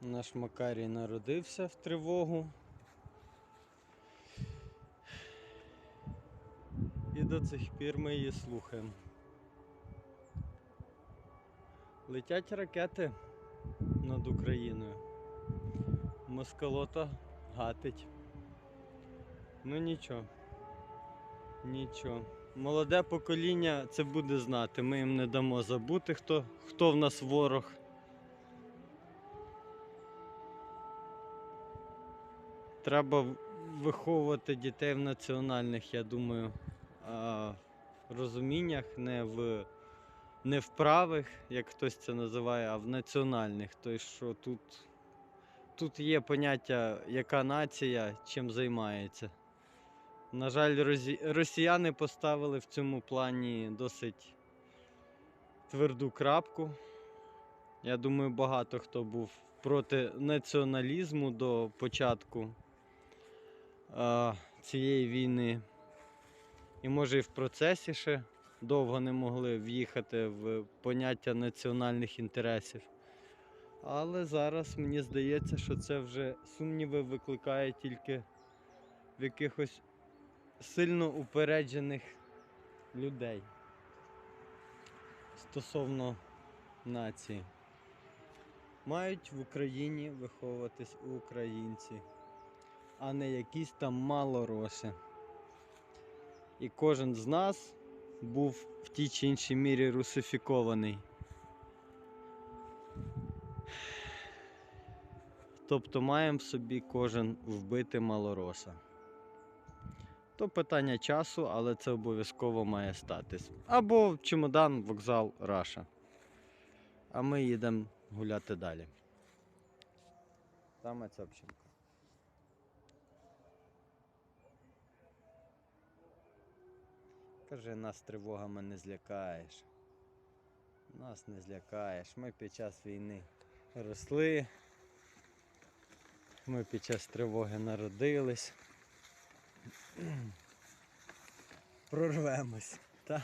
Наш Макарій народився в тривогу. І до цих пір ми її слухаємо. Летять ракети над Україною. Москалота гатить. Ну нічого. Нічого. Молоде покоління це буде знати. Ми їм не дамо забути, хто, хто в нас ворог. Треба виховувати дітей в національних, я думаю, розуміннях, не в, не в правих, як хтось це називає, а в національних. Тобто, що тут, тут є поняття, яка нація чим займається. На жаль, росіяни поставили в цьому плані досить тверду крапку. Я думаю, багато хто був проти націоналізму до початку цієї війни. І може і в процесі ще довго не могли в'їхати в поняття національних інтересів. Але зараз мені здається, що це вже сумніви викликає тільки в якихось сильно упереджених людей стосовно нації. Мають в Україні виховуватись українці, а не якісь там малороси. І кожен з нас був в тій чи іншій мірі русифікований. Тобто маємо в собі кожен вбити малороса. То питання часу, але це обов'язково має статись. Або чемодан, вокзал, Раша. А ми їдемо гуляти далі. Там Цьопченко. Каже, нас тривогами не злякаєш. Нас не злякаєш. Ми під час війни росли. Ми під час тривоги народились. Прорвемось, так?